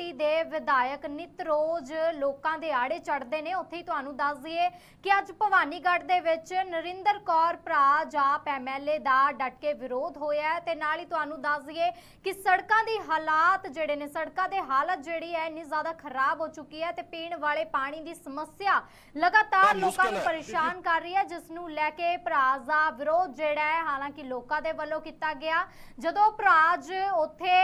Party ਦੇ ਵਿਧਾਇਕ ਨਿਤ ਰੋਜ਼ ਲੋਕਾਂ ਦੇ ਆੜੇ ਚੜਦੇ ਨੇ ਉੱਥੇ ਹੀ ਤੁਹਾਨੂੰ ਦੱਸ ਦਈਏ ਕਿ ਅੱਜ ਭਵਾਨੀਗੜ੍ਹ ਦੇ ਵਿੱਚ ਨਰਿੰਦਰ ਕੌਰ ਭਰਾ ਜਾਪ ਐਮਐਲਏ ਦਾ ਡਟ ਕੇ ਵਿਰੋਧ ਹੋਇਆ ਤੇ ਨਾਲ ਹੀ ਤੁਹਾਨੂੰ ਦੱਸ ਦਈਏ ਕਿ ਸੜਕਾਂ ਦੀ ਹਾਲਾਤ ਜਿਹੜੇ ਨੇ ਸੜਕਾਂ ਦੇ ਹਾਲਤ ਜਿਹੜੀ ਹੈ ਇੰਨੀ ਜ਼ਿਆਦਾ ਖਰਾਬ ਹੋ ਚੁੱਕੀ ਹੈ ਤੇ ਪੀਣ ਵਾਲੇ ਪਾਣੀ ਦੀ ਸਮੱਸਿਆ ਲਗਾਤਾਰ ਲੋਕਾਂ ਨੂੰ। ਪਰੇਸ਼ਾਨ ਕਰ ਰਹੀ ਹੈ ਜਿਸ ਨੂੰ ਲੈ ਕੇ ਭਰਾਜ ਦਾ ਵਿਰੋਧ ਜਿਹੜਾ ਹੈ ਹਾਲਾਂਕਿ ਲੋਕਾਂ ਦੇ ਵੱਲੋਂ ਕੀਤਾ ਗਿਆ ਜਦੋਂ ਭਰਾਜ ਉੱਥੇ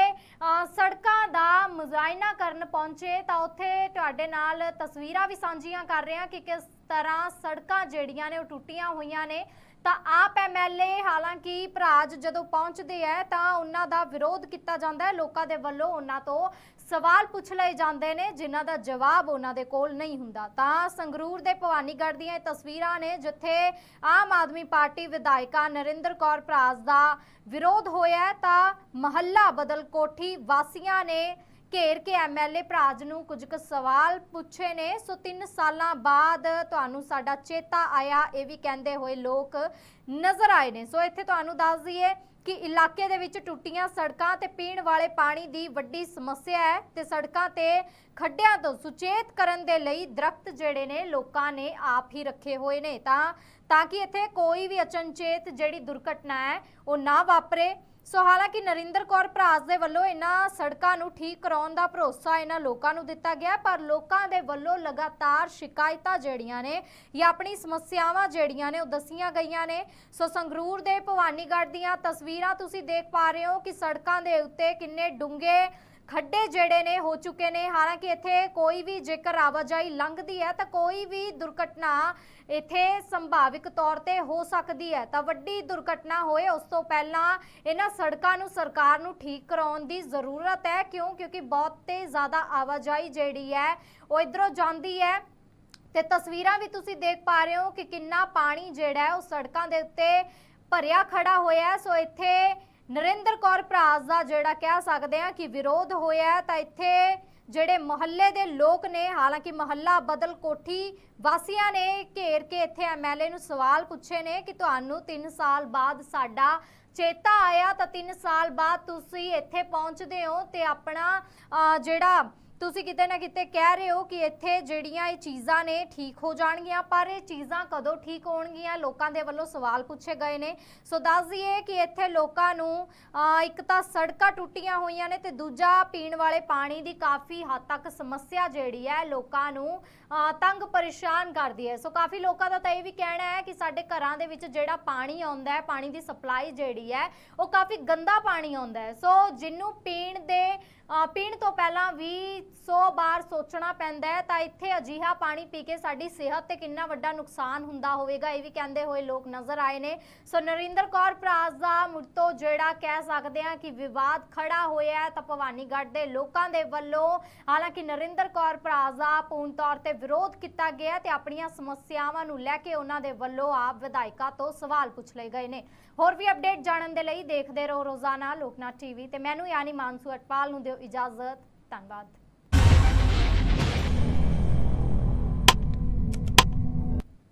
ਸੜਕਾਂ ਦਾ ਮੁਜ਼ਾਇਨਾ ਕਰਨ ਪਹੁੰਚੇ ਤਾਂ ਉੱਥੇ ਤੁਹਾਡੇ ਨਾਲ ਤਸਵੀਰਾਂ ਵੀ ਸਾਂਝੀਆਂ ਕਰ ਰਹੇ ਹਾਂ ਕਿ ਕਿਸ ਤਰ੍ਹਾਂ ਸੜਕਾਂ ਜਿਹੜੀਆਂ ਨੇ ਉਹ ਟੁੱਟੀਆਂ ਹੋਈਆਂ ਨੇ। ਤਾਂ ਆਪ ਐਮਐਲਏ ਹਾਲਾਂਕਿ ਭਰਾਜ ਜਦੋਂ ਪਹੁੰਚਦੇ ਹੈ ਤਾਂ ਉਹਨਾਂ ਦਾ ਵਿਰੋਧ ਕੀਤਾ ਜਾਂਦਾ ਹੈ ਲੋਕਾਂ ਦੇ ਵੱਲੋਂ ਉਹਨਾਂ ਤੋਂ ਸਵਾਲ ਪੁੱਛ ਲਏ ਜਾਂਦੇ ਨੇ, ਜਿਨ੍ਹਾਂ ਦਾ ਜਵਾਬ ਉਹਨਾਂ ਦੇ ਕੋਲ ਨਹੀਂ ਹੁੰਦਾ। ਤਾਂ ਸੰਗਰੂਰ ਦੇ ਭਵਾਨੀਗੜ੍ਹ ਦੀਆਂ ਇਹ ਤਸਵੀਰਾਂ ਨੇ, ਜਿੱਥੇ ਆਮ ਆਦਮੀ ਪਾਰਟੀ ਵਿਧਾਇਕਾ ਨਰਿੰਦਰ ਕੌਰ ਭਰਾਜ ਦਾ ਵਿਰੋਧ ਹੋਇਆ ਤਾਂ ਮਹੱਲਾ ਬਦਲ ਕੋਠੀ ਵਾਸੀਆਂ ਨੇ ਘੇਰ ਕੇ ਐਮਐਲਏ ਭਰਾਜ ਨੂੰ ਕੁਝ ਕੁ ਸਵਾਲ ਪੁੱਛੇ ਨੇ। ਸੋ 3 ਸਾਲਾਂ ਬਾਅਦ ਤੁਹਾਨੂੰ ਸਾਡਾ ਚੇਤਾ ਆਇਆ, ਇਹ ਵੀ ਕਹਿੰਦੇ ਹੋਏ ਲੋਕ ਨਜ਼ਰ ਆਏ ਨੇ। ਸੋ ਇੱਥੇ ਤੁਹਾਨੂੰ ਦੱਸ ਦਈਏ ਕਿ ਇਲਾਕੇ ਦੇ ਵਿੱਚ ਟੁੱਟੀਆਂ ਸੜਕਾਂ ਤੇ ਪੀਣ ਵਾਲੇ ਪਾਣੀ ਦੀ ਵੱਡੀ ਸਮੱਸਿਆ ਹੈ ਤੇ ਸੜਕਾਂ ਤੇ ਖੱਡਿਆਂ ਤੋਂ ਸੁਚੇਤ ਕਰਨ ਦੇ ਲਈ ਦਰਖਤ ਜਿਹੜੇ ਨੇ ਲੋਕਾਂ ਨੇ ਆਪ ਹੀ ਰੱਖੇ ਹੋਏ ਨੇ। ਤਾਂ ਤਾਂ ਕਿ ਇੱਥੇ ਕੋਈ ਵੀ ਅਚਨਚੇਤ ਜਿਹੜੀ ਦੁਰਘਟਨਾ ਹੈ, ਉਹ ਨਾ ਵਾਪਰੇ। ਸੋ ਹਾਲਾਂਕਿ ਨਰਿੰਦਰ ਕੌਰ ਭਰਾਸ ਦੇ ਵੱਲੋਂ ਇਹਨਾਂ ਸੜਕਾਂ ਨੂੰ ਠੀਕ ਕਰਾਉਣ ਦਾ ਭਰੋਸਾ ਇਹਨਾਂ ਲੋਕਾਂ ਨੂੰ ਦਿੱਤਾ ਗਿਆ, ਪਰ ਲੋਕਾਂ ਦੇ ਵੱਲੋਂ ਲਗਾਤਾਰ ਸ਼ਿਕਾਇਤਾਂ ਜਿਹੜੀਆਂ ਨੇ ਜਾਂ ਆਪਣੀ ਸਮੱਸਿਆਵਾਂ ਜਿਹੜੀਆਂ ਨੇ ਉਹ ਦੱਸੀਆਂ ਗਈਆਂ ਨੇ। ਸੋ ਸੰਗਰੂਰ ਦੇ ਭਵਾਨੀਗੜ੍ਹ ਦੀਆਂ ਤਸਵੀਰਾਂ ਤੁਸੀਂ ਦੇਖ ਪਾ ਰਹੇ ਹੋ ਕਿ ਸੜਕਾਂ ਦੇ ਉੱਤੇ ਕਿੰਨੇ ਡੂੰਘੇ ਖੱਡੇ ਜਿਹੜੇ ਨੇ, ਹੋ ਚੁੱਕੇ ਨੇ। ਹਾਲਾਂਕਿ ਇੱਥੇ ਕੋਈ ਵੀ ਜੇਕਰ ਆਵਾਜਾਈ ਲੰਘਦੀ ਹੈ, ਤਾਂ ਕੋਈ ਵੀ ਦੁਰਘਟਨਾ ਇੱਥੇ ਸੰਭਾਵਿਕ ਤੌਰ ਤੇ ਹੋ ਸਕਦੀ ਹੈ। ਤਾਂ ਵੱਡੀ ਦੁਰਘਟਨਾ ਹੋਏ, ਉਸ ਤੋਂ ਪਹਿਲਾਂ ਇਹਨਾਂ ਸੜਕਾਂ ਨੂੰ ਸਰਕਾਰ ਨੂੰ ਠੀਕ ਕਰਾਉਣ ਦੀ ਜ਼ਰੂਰਤ ਹੈ। ਕਿਉਂ? ਕਿਉਂਕਿ ਬਹੁਤ ਤੇ ਜ਼ਿਆਦਾ ਆਵਾਜਾਈ ਜਿਹੜੀ ਹੈ, ਉਹ ਇਧਰੋਂ ਜਾਂਦੀ ਹੈ। ਤੇ ਤਸਵੀਰਾਂ ਵੀ ਤੁਸੀਂ ਦੇਖ ਪਾ ਰਹੇ ਹੋ ਕਿ ਕਿੰਨਾ ਪਾਣੀ ਜਿਹੜਾ ਹੈ, ਉਹ ਸੜਕਾਂ ਦੇ ਉੱਤੇ ਭਰਿਆ ਖੜਾ ਹੋਇਆ ਸੋ ਇੱਥੇ ਨਰਿੰਦਰ ਕੌਰ ਭਰਾਸ ਦਾ ਜਿਹੜਾ ਕਹਿ ਸਕਦੇ ਆ ਕਿ ਵਿਰੋਧ ਹੋਇਆ ਤਾਂ ਇੱਥੇ ਜਿਹੜੇ ਮੁਹੱਲੇ ਦੇ ਲੋਕ ਨੇ, ਹਾਲਾਂਕਿ ਮੁਹੱਲਾ ਬਦਲ ਕੋਠੀ ਵਾਸੀਆਂ ਨੇ ਘੇਰ ਕੇ ਇੱਥੇ ਐਮਐਲਏ ਨੂੰ ਸਵਾਲ ਪੁੱਛੇ ਨੇ ਕਿ ਤੁਹਾਨੂੰ 3 ਸਾਲ ਬਾਅਦ ਸਾਡਾ ਚੇਤਾ ਆਇਆ, ਤਾਂ 3 ਸਾਲ ਬਾਅਦ ਤੁਸੀਂ ਇੱਥੇ ਪਹੁੰਚਦੇ ਹੋ ਤੇ ਆਪਣਾ ਜਿਹੜਾ ਤੁਸੀਂ ਕਿਤੇ ਨਾ ਕਿਤੇ ਕਹਿ ਰਹੇ ਹੋ ਕਿ ਇੱਥੇ ਜਿਹੜੀਆਂ ਇਹ ਚੀਜ਼ਾਂ ਨੇ ਠੀਕ ਹੋ ਜਾਣਗੀਆਂ, ਪਰ ਇਹ ਚੀਜ਼ਾਂ ਕਦੋਂ ਠੀਕ ਹੋਣਗੀਆਂ ਲੋਕਾਂ ਦੇ ਵੱਲੋਂ ਸਵਾਲ ਪੁੱਛੇ ਗਏ ਨੇ। ਸੋ ਦੱਸ ਦਈਏ ਕਿ ਇੱਥੇ ਲੋਕਾਂ ਨੂੰ ਇੱਕ ਤਾਂ ਸੜਕਾਂ ਟੁੱਟੀਆਂ ਹੋਈਆਂ ਨੇ ਤੇ ਦੂਜਾ ਪੀਣ ਵਾਲੇ ਪਾਣੀ ਦੀ ਕਾਫੀ ਹੱਦ ਤੱਕ ਸਮੱਸਿਆ ਜਿਹੜੀ ਹੈ ਲੋਕਾਂ ਨੂੰ ਤੰਗ ਪਰੇਸ਼ਾਨ ਕਰਦੀ ਹੈ। ਸੋ ਕਾਫੀ ਲੋਕਾਂ ਦਾ ਤਾਂ ਇਹ ਵੀ ਕਹਿਣਾ ਹੈ ਕਿ ਸਾਡੇ ਘਰਾਂ ਦੇ ਵਿੱਚ ਜਿਹੜਾ ਪਾਣੀ ਆਉਂਦਾ ਹੈ, ਪਾਣੀ ਦੀ ਸਪਲਾਈ ਜਿਹੜੀ ਹੈ, ਉਹ ਕਾਫੀ ਗੰਦਾ ਪਾਣੀ ਆਉਂਦਾ ਹੈ। ਸੋ ਜਿਹਨੂੰ ਪੀਣ ਦੇ ਪੀਣ ਤੋਂ ਪਹਿਲਾਂ ਵੀ 100 ਬਾਰ ਸੋਚਣਾ ਪੈਂਦਾ ਹੈ, ਤਾਂ ਇੱਥੇ ਅਜੀਹਾ ਪਾਣੀ ਪੀ ਕੇ ਸਾਡੀ ਸਿਹਤ ਤੇ ਕਿੰਨਾ ਵੱਡਾ ਨੁਕਸਾਨ ਹੁੰਦਾ ਹੋਵੇਗਾ, ਇਹ ਵੀ ਕਹਿੰਦੇ ਹੋਏ ਲੋਕ ਨਜ਼ਰ ਆਏ ਨੇ। ਸੋ ਨਰਿੰਦਰ ਕੌਰ ਭਰਾਸ ਦਾ ਮੁੜ ਤੋਂ ਜਿਹੜਾ ਕਹਿ ਸਕਦੇ ਆ ਕਿ ਵਿਵਾਦ ਖੜਾ ਹੋਇਆ ਹੈ, ਤਾਂ ਭਵਾਨੀਗੜ੍ਹ ਦੇ ਲੋਕਾਂ ਦੇ ਵੱਲੋਂ ਹਾਲਾਂਕਿ ਨਰਿੰਦਰ ਕੌਰ ਭਰਾਸ ਦਾ ਪੂਰਨ ਤੌਰ ਤੇ ਵਿਰੋਧ ਕੀਤਾ ਗਿਆ ਤੇ ਆਪਣੀਆਂ ਸਮੱਸਿਆਵਾਂ ਨੂੰ ਲੈ ਕੇ ਉਹਨਾਂ ਦੇ ਵੱਲੋਂ ਆਪ ਵਿਧਾਇਕਾਂ ਤੋਂ ਸਵਾਲ ਪੁੱਛ ਲਏ ਗਏ ਨੇ। ਹੋਰ ਵੀ ਅਪਡੇਟ ਜਾਣਨ ਦੇ ਲਈ ਦੇਖਦੇ ਰਹੋ ਰੋਜ਼ਾਨਾ ਲੋਕਨਾਥ ਟੀਵੀ ਤੇ। ਮੈਨੂੰ ਯਾਨੀ ਮਾਨਸੂ ਅਟਪਾਲ ਨੂੰ ਦਿਓ ਇਜਾਜ਼ਤ ਧੰਨਵਾਦ